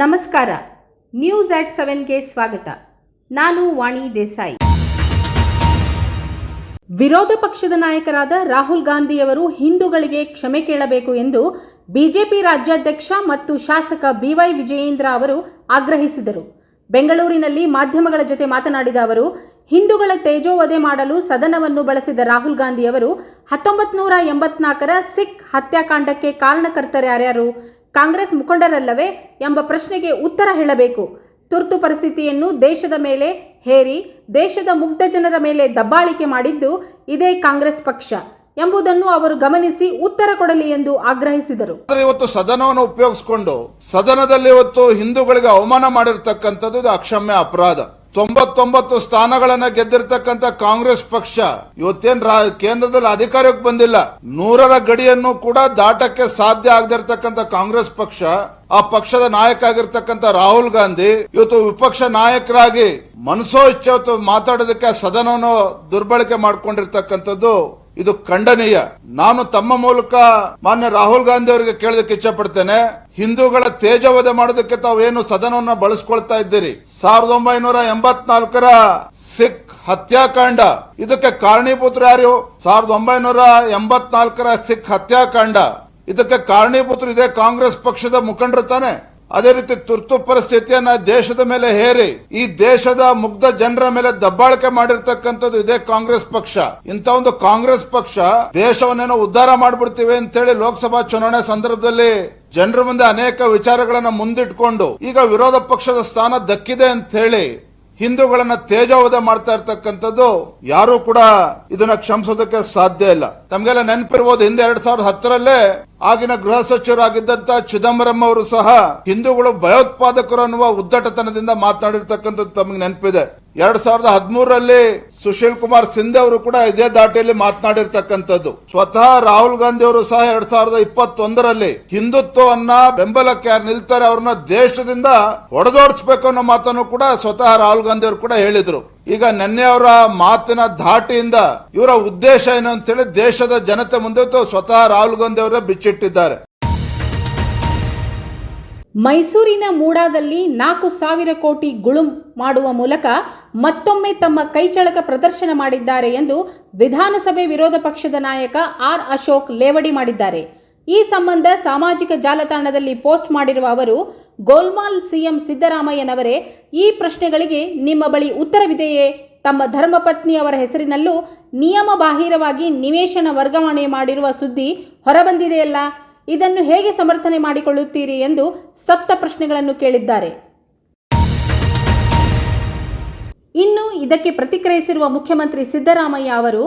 ನಮಸ್ಕಾರ. ನ್ಯೂಸ್ ಆಟ್ ಸೆವೆನ್ಗೆ ಸ್ವಾಗತ. ನಾನು ವಾಣಿ ದೇಸಾಯಿ. ವಿರೋಧ ಪಕ್ಷದ ನಾಯಕರಾದ ರಾಹುಲ್ ಗಾಂಧಿಯವರು ಹಿಂದೂಗಳಿಗೆ ಕ್ಷಮೆ ಕೇಳಬೇಕು ಎಂದು ಬಿಜೆಪಿ ರಾಜ್ಯಾಧ್ಯಕ್ಷ ಮತ್ತು ಶಾಸಕ ಬಿವೈ ವಿಜಯೇಂದ್ರ ಅವರು ಆಗ್ರಹಿಸಿದರು. ಬೆಂಗಳೂರಿನಲ್ಲಿ ಮಾಧ್ಯಮಗಳ ಜೊತೆ ಮಾತನಾಡಿದ ಅವರು, ಹಿಂದೂಗಳ ತೇಜೋವಧೆ ಮಾಡಲು ಸದನವನ್ನು ಬಳಸಿದ ರಾಹುಲ್ ಗಾಂಧಿಯವರು ಹತ್ತೊಂಬತ್ತು ನೂರ ಎಂಬತ್ನಾಲ್ಕರ ಸಿಖ್ ಹತ್ಯಾಕಾಂಡಕ್ಕೆ ಕಾರಣಕರ್ತರ್ಯಾರ್ಯಾರು ಕಾಂಗ್ರೆಸ್ ಮುಖಂಡರಲ್ಲವೇ ಎಂಬ ಪ್ರಶ್ನೆಗೆ ಉತ್ತರ ಹೇಳಬೇಕು. ತುರ್ತು ಪರಿಸ್ಥಿತಿಯನ್ನು ದೇಶದ ಮೇಲೆ ಹೇರಿ, ದೇಶದ ಮುಗ್ಧ ಜನರ ಮೇಲೆ ದಬ್ಬಾಳಿಕೆ ಮಾಡಿದ್ದು ಇದೇ ಕಾಂಗ್ರೆಸ್ ಪಕ್ಷ ಎಂಬುದನ್ನು ಅವರು ಗಮನಿಸಿ ಉತ್ತರ ಕೊಡಲಿ ಎಂದು ಆಗ್ರಹಿಸಿದರು. ಇವತ್ತು ಸದನವನ್ನು ಉಪಯೋಗಿಸಿಕೊಂಡು ಸದನದಲ್ಲಿ ಇವತ್ತು ಹಿಂದೂಗಳಿಗೆ ಅವಮಾನ ಮಾಡಿರ್ತಕ್ಕಂಥದ್ದು ಅಕ್ಷಮ್ಯ ಅಪರಾಧ. ತೊಂಬತ್ತೊಂಬತ್ತು ಸ್ಥಾನಗಳನ್ನ ಗೆದ್ದಿರ್ತಕ್ಕಂಥ ಕಾಂಗ್ರೆಸ್ ಪಕ್ಷ ಇವತ್ತೇನ್ ಕೇಂದ್ರದಲ್ಲಿ ಅಧಿಕಾರಕ್ಕೆ ಬಂದಿಲ್ಲ. ನೂರರ ಗಡಿಯನ್ನು ಕೂಡ ದಾಟಕ್ಕೆ ಸಾಧ್ಯ ಆಗದಿರ್ತಕ್ಕಂಥ ಕಾಂಗ್ರೆಸ್ ಪಕ್ಷ, ಆ ಪಕ್ಷದ ನಾಯಕ ಆಗಿರ್ತಕ್ಕಂಥ ರಾಹುಲ್ ಗಾಂಧಿ, ಇವತ್ತು ವಿಪಕ್ಷ ನಾಯಕರಾಗಿ ಮನಸೋ ಇಚ್ಛೆ ಮಾತಾಡೋದಕ್ಕೆ ಸದನವನ್ನು ದುರ್ಬಳಕೆ ಮಾಡ್ಕೊಂಡಿರ್ತಕ್ಕಂಥದ್ದು ಇದು ಖಂಡನೀಯ. ನಾನು ತಮ್ಮ ಮೂಲಕ ಮಾನ್ಯ ರಾಹುಲ್ ಗಾಂಧಿ ಅವರಿಗೆ ಕೇಳೋದಕ್ಕೆ ಇಚ್ಛೆ ಪಡ್ತೇನೆ ಹಿಂದೂಗಳ ತೇಜವಧೆ ಮಾಡೋದಕ್ಕೆ ತಾವೇನು ಸದನವನ್ನ ಬಳಸ್ಕೊಳ್ತಾ ಇದ್ದೀರಿ? ಸಾವಿರದ ಒಂಬೈನೂರ ಎಂಬತ್ನಾಲ್ಕರ ಸಿಖ್ ಹತ್ಯಾಕಾಂಡ. ಇದಕ್ಕೆ ಕಾರಣೀಭೂತರು ಯಾರು? ಸಾವಿರದ ಒಂಬೈನೂರ ಎಂಬತ್ನಾಲ್ಕರ ಸಿಖ್ ಹತ್ಯಾಕಾಂಡ. ಇದಕ್ಕೆ ಕಾರಣೀಭೂತರು ಇದೇ ಕಾಂಗ್ರೆಸ್ ಪಕ್ಷದ ಮುಖಂಡರು ತಾನೆ? ಅದೇ ರೀತಿ ತುರ್ತು ಪರಿಸ್ಥಿತಿಯನ್ನ ದೇಶದ ಮೇಲೆ ಹೇರಿ, ಈ ದೇಶದ ಮುಗ್ಧ ಜನರ ಮೇಲೆ ದಬ್ಬಾಳಿಕೆ ಮಾಡಿರ್ತಕ್ಕಂಥದ್ದು ಇದೇ ಕಾಂಗ್ರೆಸ್ ಪಕ್ಷ. ಇಂಥ ಒಂದು ಕಾಂಗ್ರೆಸ್ ಪಕ್ಷ ದೇಶವನ್ನೇನೋ ಉದ್ಧಾರ ಮಾಡ್ಬಿಡ್ತೀವಿ ಅಂತ ಹೇಳಿ ಲೋಕಸಭಾ ಚುನಾವಣೆ ಸಂದರ್ಭದಲ್ಲಿ ಜನರ ಮುಂದೆ ಅನೇಕ ವಿಚಾರಗಳನ್ನ ಮುಂದಿಟ್ಕೊಂಡು, ಈಗ ವಿರೋಧ ಪಕ್ಷದ ಸ್ಥಾನ ದಕ್ಕಿದೆ ಅಂತ ಹೇಳಿ ಹಿಂದೂಗಳನ್ನ ತೇಜೋವಧ ಮಾಡ್ತಾ ಇರ್ತಕ್ಕಂಥದ್ದು ಯಾರು ಕೂಡ ಇದನ್ನ ಕ್ಷಮಿಸೋದಕ್ಕೆ ಸಾಧ್ಯ ಇಲ್ಲ. ತಮಗೆಲ್ಲ ನೆನಪಿರ್ಬೋದು ಹಿಂದೆ ಎರಡ್ ಸಾವಿರದ ಹತ್ತರಲ್ಲೇ ಆಗಿನ ಗೃಹ ಸಚಿವರಾಗಿದ್ದಂತ ಚಿದಂಬರಂ ಅವರು ಸಹ ಹಿಂದೂಗಳು ಭಯೋತ್ಪಾದಕರು ಅನ್ನುವ ಉದ್ದಟತನದಿಂದ ಮಾತನಾಡಿರ್ತಕ್ಕಂಥದ್ದು ತಮಗೆ ನೆನಪಿದೆ. ಎರಡ್ ಸಾವಿರದ ಹದಿಮೂರರಲ್ಲಿ ಸುಶೀಲ್ ಕುಮಾರ್ ಸಿಂಧೆ ಅವರು ಕೂಡ ಇದೇ ದಾಟಿಯಲ್ಲಿ ಮಾತನಾಡಿರ್ತಕ್ಕಂಥದ್ದು. ಸ್ವತಃ ರಾಹುಲ್ ಗಾಂಧಿ ಅವರು ಸಹ ಎರಡ್ ಸಾವಿರದ ಇಪ್ಪತ್ತೊಂದರಲ್ಲಿ ಹಿಂದುತ್ವವನ್ನ ಬೆಂಬಲಕ್ಕೆ ನಿಲ್ತಾರೆ ಅವ್ರನ್ನ ದೇಶದಿಂದ ಹೊಡೆದೋಡಿಸ್ಬೇಕು ಅನ್ನೋ ಮಾತನ್ನು ಕೂಡ ಸ್ವತಃ ರಾಹುಲ್ ಗಾಂಧಿ ಅವರು ಕೂಡ ಹೇಳಿದ್ರು. ಈಗ ನಿನ್ನೆ ಅವರ ಮಾತಿನ ಧಾಟಿಯಿಂದ ಇವರ ಉದ್ದೇಶ ಏನು ಅಂತೇಳಿ ದೇಶದ ಜನತೆ ಮುಂದೆ ಸ್ವತಃ ರಾಹುಲ್ ಗಾಂಧಿ ಅವರೇ ಬಿಚ್ಚಿಟ್ಟಿದ್ದಾರೆ. ಮೈಸೂರಿನ ಮೂಡಾದಲ್ಲಿ ನಾಲ್ಕು ಸಾವಿರ ಕೋಟಿ ಗುಳುಂ ಮಾಡುವ ಮೂಲಕ ಮತ್ತೊಮ್ಮೆ ತಮ್ಮ ಕೈಚಳಕ ಪ್ರದರ್ಶನ ಮಾಡಿದ್ದಾರೆ ಎಂದು ವಿಧಾನಸಭೆ ವಿರೋಧ ಪಕ್ಷದ ನಾಯಕ ಆರ್ ಅಶೋಕ್ ಲೇವಡಿ ಮಾಡಿದ್ದಾರೆ. ಈ ಸಂಬಂಧ ಸಾಮಾಜಿಕ ಜಾಲತಾಣದಲ್ಲಿ ಪೋಸ್ಟ್ ಮಾಡಿರುವ ಅವರು, ಗೋಲ್ಮಾಲ್ ಸಿಎಂ ಸಿದ್ದರಾಮಯ್ಯನವರೇ, ಈ ಪ್ರಶ್ನೆಗಳಿಗೆ ನಿಮ್ಮ ಬಳಿ ಉತ್ತರವಿದೆಯೇ? ತಮ್ಮ ಧರ್ಮಪತ್ನಿ ಅವರ ಹೆಸರಿನಲ್ಲೂ ನಿಯಮ ಬಾಹಿರವಾಗಿ ನಿವೇಶನ ವರ್ಗಾವಣೆ ಮಾಡಿರುವ ಸುದ್ದಿ ಹೊರಬಂದಿದೆಯಲ್ಲ? ಇದನ್ನು ಹೇಗೆ ಸಮರ್ಥನೆ ಮಾಡಿಕೊಳ್ಳುತ್ತೀರಿ ಎಂದು ಸಪ್ತ ಪ್ರಶ್ನೆಗಳನ್ನು ಕೇಳಿದ್ದಾರೆ. ಇನ್ನು ಇದಕ್ಕೆ ಪ್ರತಿಕ್ರಿಯಿಸಿರುವ ಮುಖ್ಯಮಂತ್ರಿ ಸಿದ್ದರಾಮಯ್ಯ ಅವರು,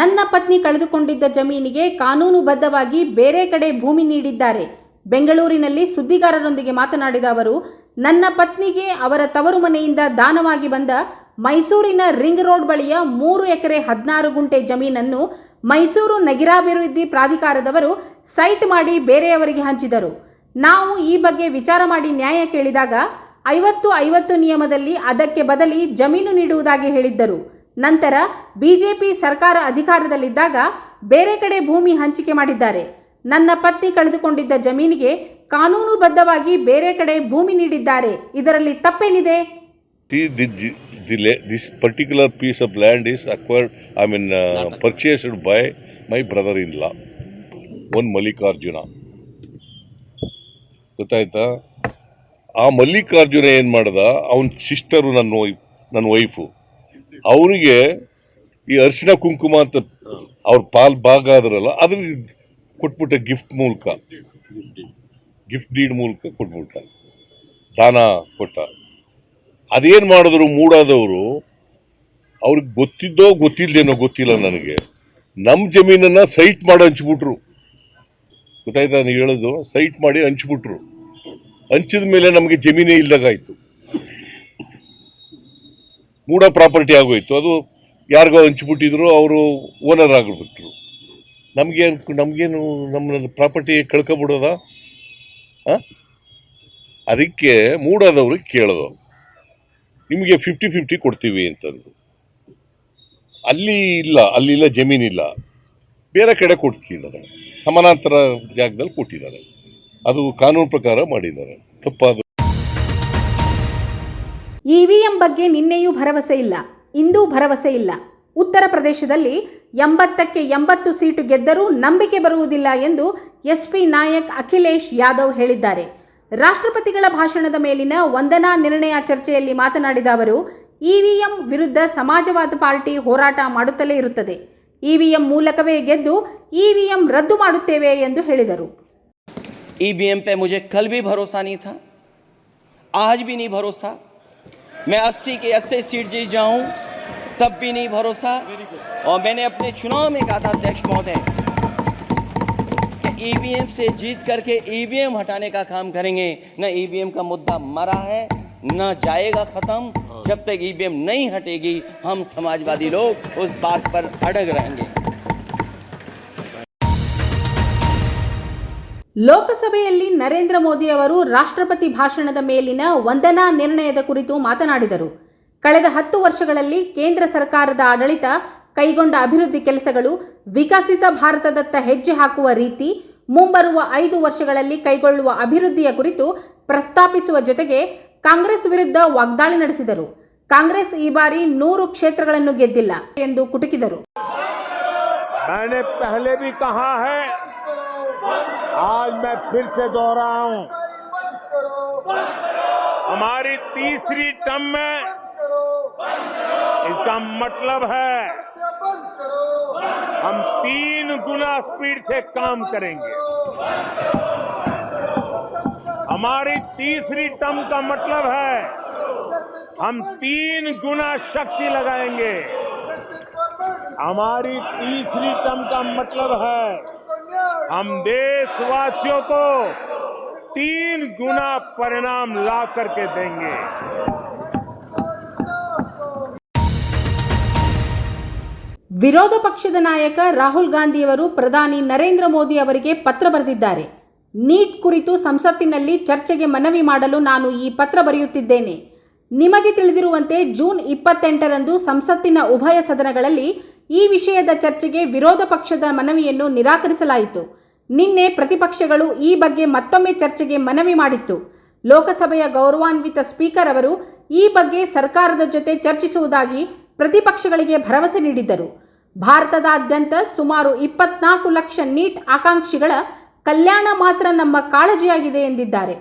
ನನ್ನ ಪತ್ನಿ ಕಳೆದುಕೊಂಡಿದ್ದ ಜಮೀನಿಗೆ ಕಾನೂನುಬದ್ಧವಾಗಿ ಬೇರೆ ಕಡೆ ಭೂಮಿ ನೀಡಿದ್ದಾರೆ. ಬೆಂಗಳೂರಿನಲ್ಲಿ ಸುದ್ದಿಗಾರರೊಂದಿಗೆ ಮಾತನಾಡಿದ ಅವರು, ನನ್ನ ಪತ್ನಿಗೆ ಅವರ ತವರು ಮನೆಯಿಂದ ದಾನವಾಗಿ ಬಂದ ಮೈಸೂರಿನ ರಿಂಗ್ ರೋಡ್ ಬಳಿಯ ಮೂರು ಎಕರೆ ಹದಿನಾರು ಗುಂಟೆ ಜಮೀನನ್ನು ಮೈಸೂರು ನಗರಾಭಿವೃದ್ಧಿ ಪ್ರಾಧಿಕಾರದವರು ಸೈಟ್ ಮಾಡಿ ಬೇರೆಯವರಿಗೆ ಹಂಚಿದರು. ನಾವು ಈ ಬಗ್ಗೆ ವಿಚಾರ ಮಾಡಿ ನ್ಯಾಯ ಕೇಳಿದಾಗ ಐವತ್ತು ಐವತ್ತು ನಿಯಮದಲ್ಲಿ ಅದಕ್ಕೆ ಬದಲಿ ಜಮೀನು ನೀಡುವುದಾಗಿ ಹೇಳಿದ್ದರು. ನಂತರ ಬಿಜೆಪಿ ಸರ್ಕಾರ ಅಧಿಕಾರದಲ್ಲಿದ್ದಾಗ ಬೇರೆ ಕಡೆ ಭೂಮಿ ಹಂಚಿಕೆ ಮಾಡಿದ್ದಾರೆ. ನನ್ನ ಪತ್ನಿ ಕಳೆದುಕೊಂಡಿದ್ದ ಜಮೀನಿಗೆ ಕಾನೂನುಬದ್ಧವಾಗಿ ಬೇರೆ ಕಡೆ ಭೂಮಿ ನೀಡಿದ್ದಾರೆ. ಇದರಲ್ಲಿ ತಪ್ಪೇನಿದೆ? Particular piece of land this particular piece of land is by I mean, in purchased one Mallikarjuna. ಗೊತ್ತಾಯ್ತಾ? ಆ ಮಲ್ಲಿಕಾರ್ಜುನ ಏನು ಮಾಡ್ದ? ಅವನ ಸಿಸ್ಟರು ನನ್ನ ವೈಫ್ ನನ್ನ ವೈಫು ಅವನಿಗೆ ಈ ಅರಿಶಿನ ಕುಂಕುಮ ಅಂತ ಅವ್ರ ಪಾಲ್ ಭಾಗ ಆದ್ರಲ್ಲ ಅದ್ರ ಕೊಟ್ಬಿಟ್ಟ ಗಿಫ್ಟ್ ಮೂಲಕ. ಗಿಫ್ಟ್ ಡೀಡ್ ಮೂಲಕ ಕೊಟ್ಬಿಟ್ಟ. ದಾನ ಕೊಟ್ಟ. ಅದೇನು ಮಾಡಿದ್ರು ಮೂಡಾದವರು? ಅವ್ರಿಗೆ ಗೊತ್ತಿದ್ದೋ ಗೊತ್ತಿಲ್ಲದೇನೋ ಗೊತ್ತಿಲ್ಲ ನನಗೆ. ನಮ್ಮ ಜಮೀನನ್ನು ಸೈಟ್ ಮಾಡಿ ಹಂಚ್ಬಿಟ್ರು. ಗೊತ್ತಾಯ್ತಾ ನೀವು ಹೇಳೋದು? ಸೈಟ್ ಮಾಡಿ ಹಂಚ್ಬಿಟ್ರು. ಹಂಚಿದ ಮೇಲೆ ನಮಗೆ ಜಮೀನೇ ಇಲ್ಲದಾಗಾಯಿತು ಮೂಡ ಪ್ರಾಪರ್ಟಿ ಆಗೋಯ್ತು. ಅದು ಯಾರಿಗೋ ಹಂಚ್ಬಿಟ್ಟಿದ್ರು, ಅವರು ಓನರ್ ಆಗಿಬಿಟ್ರು. ನಮಗೆ ನಮಗೇನು ನಮ್ಮ ಪ್ರಾಪರ್ಟಿ ಕಳ್ಕೊಬಿಡೋದ? ಅದಕ್ಕೆ ಮೂಡಾದವ್ರಿಗೆ ಕೇಳೋದು. ನಿಮಗೆ ಫಿಫ್ಟಿ ಫಿಫ್ಟಿ ಕೊಡ್ತೀವಿ ಅಂತಂದ್ರು. ಅಲ್ಲಿ ಇಲ್ಲ ಅಲ್ಲಿಲ್ಲ ಜಮೀನಿಲ್ಲ ಬೇರೆ ಕಡೆ ಕೊಡ್ತಿದ್ದಾರೆ. ಸಮಾನಾಂತರ ಜಾಗದಲ್ಲಿ ಕೊಟ್ಟಿದ್ದಾರೆ ಅದು ಕಾನೂನು ಪ್ರಕಾರ ಮಾಡಿದ್ದಾರೆ. ತಪ್ಪಾದ ಇವಿಎಂ ಬಗ್ಗೆ ನಿನ್ನೆಯೂ ಭರವಸೆ ಇಲ್ಲ. ಇಂದೂ ಭರವಸೆ ಇಲ್ಲ. ಉತ್ತರ ಪ್ರದೇಶದಲ್ಲಿ ಎಂಬತ್ತಕ್ಕೆ ಎಂಬತ್ತು ಸೀಟು ಗೆದ್ದರೂ ನಂಬಿಕೆ ಬರುವುದಿಲ್ಲ ಎಂದು ಎಸ್ಪಿ ನಾಯಕ್ ಅಖಿಲೇಶ್ ಯಾದವ್ ಹೇಳಿದ್ದಾರೆ. ರಾಷ್ಟ್ರಪತಿಗಳ ಭಾಷಣದ ಮೇಲಿನ ವಂದನಾ ನಿರ್ಣಯ ಚರ್ಚೆಯಲ್ಲಿ ಮಾತನಾಡಿದ ಅವರು, ಇವಿಎಂ ವಿರುದ್ಧ ಸಮಾಜವಾದ ಪಾರ್ಟಿ ಹೋರಾಟ ಮಾಡುತ್ತಲೇ ಇರುತ್ತದೆ. ಇವಿಎಂ ಮೂಲಕವೇ ಗೆದ್ದು ಇವಿಎಂ ರದ್ದು ಮಾಡುತ್ತೇವೆ ಎಂದು ಹೇಳಿದರು ईवीएम पे मुझे कल भी भरोसा नहीं था आज भी नहीं भरोसा मैं 80 के 80 सीट जीत जाऊं तब भी नहीं भरोसा और मैंने अपने चुनाव में कहा था अध्यक्ष महोदय कि ईवीएम से जीत करके ईवीएम हटाने का काम करेंगे न ईवीएम का मुद्दा मरा है न जाएगा ख़त्म जब तक ईवीएम नहीं हटेगी हम समाजवादी लोग उस बात पर अड़ग रहेंगे ಲೋಕಸಭೆಯಲ್ಲಿ ನರೇಂದ್ರ ಮೋದಿ ಅವರು ರಾಷ್ಟ್ರಪತಿ ಭಾಷಣದ ಮೇಲಿನ ವಂದನಾ ನಿರ್ಣಯದ ಕುರಿತು ಮಾತನಾಡಿದರು. ಕಳೆದ ಹತ್ತು ವರ್ಷಗಳಲ್ಲಿ ಕೇಂದ್ರ ಸರ್ಕಾರದ ಆಡಳಿತ ಕೈಗೊಂಡ ಅಭಿವೃದ್ಧಿ ಕೆಲಸಗಳು ವಿಕಸಿತ ಭಾರತದತ್ತ ಹೆಜ್ಜೆ ಹಾಕುವ ರೀತಿ ಮುಂಬರುವ ಐದು ವರ್ಷಗಳಲ್ಲಿ ಕೈಗೊಳ್ಳುವ ಅಭಿವೃದ್ಧಿಯ ಕುರಿತು ಪ್ರಸ್ತಾಪಿಸುವ ಜೊತೆಗೆ ಕಾಂಗ್ರೆಸ್ ವಿರುದ್ಧ ವಾಗ್ದಾಳಿ ನಡೆಸಿದರು. ಕಾಂಗ್ರೆಸ್ ಈ ಬಾರಿ ನೂರು ಕ್ಷೇತ್ರಗಳನ್ನು ಗೆದ್ದಿಲ್ಲ ಎಂದು ಕುಟುಕಿದರು. आज मैं फिर से दोहराऊं। हमारी तीसरी टर्म में इसका मतलब है हम तीन गुना स्पीड से काम करेंगे। हमारी तीसरी टर्म का मतलब है हम तीन गुना शक्ति लगाएँगे। हमारी तीसरी टर्म का मतलब है हम देशवासियों को तीन गुना परिणाम ला करके देंगे ವಿರೋಧ ಪಕ್ಷದ ನಾಯಕ ರಾಹುಲ್ ಗಾಂಧಿಯವರು ಪ್ರಧಾನಿ ನರೇಂದ್ರ ಮೋದಿ ಅವರಿಗೆ ಪತ್ರ ಬರೆದಿದ್ದಾರೆ ನೀಟ್ ಕುರಿತು ಸಂಸತ್ತಿನಲ್ಲಿ ಚರ್ಚೆಗೆ ಮನವಿ ಮಾಡಲು ನಾನು ಈ ಪತ್ರ ಬರೆಯುತ್ತಿದ್ದೇನೆ ನಿಮಗೆ ತಿಳಿದಿರುವಂತೆ ಜೂನ್ ಇಪ್ಪತ್ತೆಂಟರಂದು ಸಂಸತ್ತಿನ ಉಭಯ ಸದನಗಳಲ್ಲಿ ಈ ವಿಷಯದ ಚರ್ಚೆಗೆ ವಿರೋಧ ಪಕ್ಷದ ಮನವಿಯನ್ನು ನಿರಾಕರಿಸಲಾಯಿತು. ನಿನ್ನೆ ಪ್ರತಿಪಕ್ಷಗಳು ಈ ಬಗ್ಗೆ ಮತ್ತೊಮ್ಮೆ ಚರ್ಚೆಗೆ ಮನವಿ ಮಾಡಿತ್ತು. ಲೋಕಸಭೆಯ ಗೌರವಾನ್ವಿತ ಸ್ಪೀಕರ್ ಅವರು ಈ ಬಗ್ಗೆ ಸರ್ಕಾರದ ಜೊತೆ ಚರ್ಚಿಸುವುದಾಗಿ ಪ್ರತಿಪಕ್ಷಗಳಿಗೆ ಭರವಸೆ ನೀಡಿದ್ದರು. ಭಾರತದಾದ್ಯಂತ ಸುಮಾರು ಇಪ್ಪತ್ನಾಲ್ಕು ಲಕ್ಷ ನೀಟ್ ಆಕಾಂಕ್ಷಿಗಳ ಕಲ್ಯಾಣ ಮಾತ್ರ ನಮ್ಮ ಕಾಳಜಿಯಾಗಿದೆ ಎಂದಿದ್ದಾರೆ.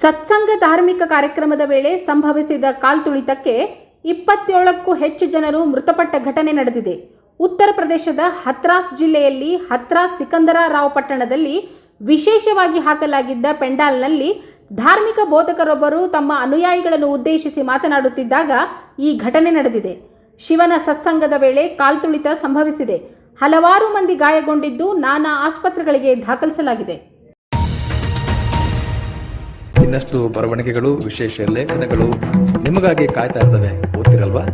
ಸತ್ಸಂಗ ಧಾರ್ಮಿಕ ಕಾರ್ಯಕ್ರಮದ ವೇಳೆ ಸಂಭವಿಸಿದ ಕಾಲ್ತುಳಿತಕ್ಕೆ ಇಪ್ಪತ್ತೇಳಕ್ಕೂ ಹೆಚ್ಚು ಜನರು ಮೃತಪಟ್ಟ ಘಟನೆ ನಡೆದಿದೆ. ಉತ್ತರ ಪ್ರದೇಶದ ಹತ್ರಾಸ್ ಜಿಲ್ಲೆಯಲ್ಲಿ ಹತ್ರಾಸ್ ಸಿಕಂದರಾವ್ ಪಟ್ಟಣದಲ್ಲಿ ವಿಶೇಷವಾಗಿ ಹಾಕಲಾಗಿದ್ದ ಪೆಂಡಾಲ್ನಲ್ಲಿ ಧಾರ್ಮಿಕ ಬೋಧಕರೊಬ್ಬರು ತಮ್ಮ ಅನುಯಾಯಿಗಳನ್ನು ಉದ್ದೇಶಿಸಿ ಮಾತನಾಡುತ್ತಿದ್ದಾಗ ಈ ಘಟನೆ ನಡೆದಿದೆ. ಶಿವನ ಸತ್ಸಂಗದ ವೇಳೆ ಕಾಲ್ತುಳಿತ ಸಂಭವಿಸಿದೆ. ಹಲವಾರು ಮಂದಿ ಗಾಯಗೊಂಡಿದ್ದು ನಾನಾ ಆಸ್ಪತ್ರೆಗಳಿಗೆ ದಾಖಲಿಸಲಾಗಿದೆ. ಇನ್ನಷ್ಟು ಬರವಣಿಗೆಗಳು, ವಿಶೇಷ ಲೇಖನಗಳು ನಿಮಗಾಗಿ ಕಾಯ್ತಾ ಇರ್ತವೆ. galiba.